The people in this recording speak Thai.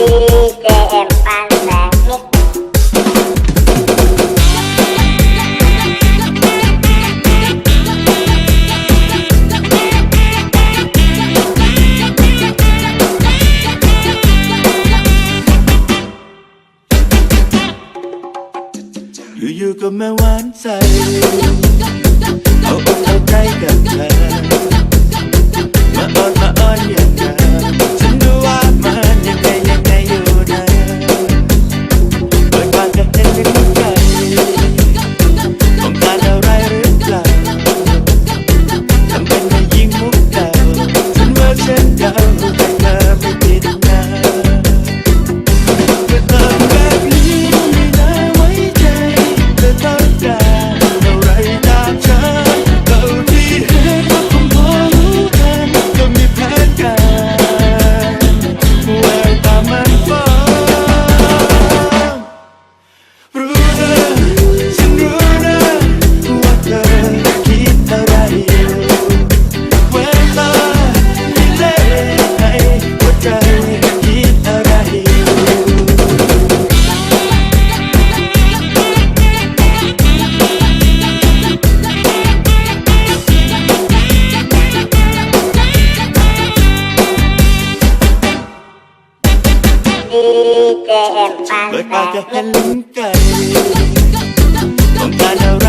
DJM ปันแสงเพชรอยู่ๆก็มาหวานใจ เอาอกเอาใจกับเธอมาอ้อนมาอ้อนอย่าง đi kèm bàn linh lên lưng cây ta đâu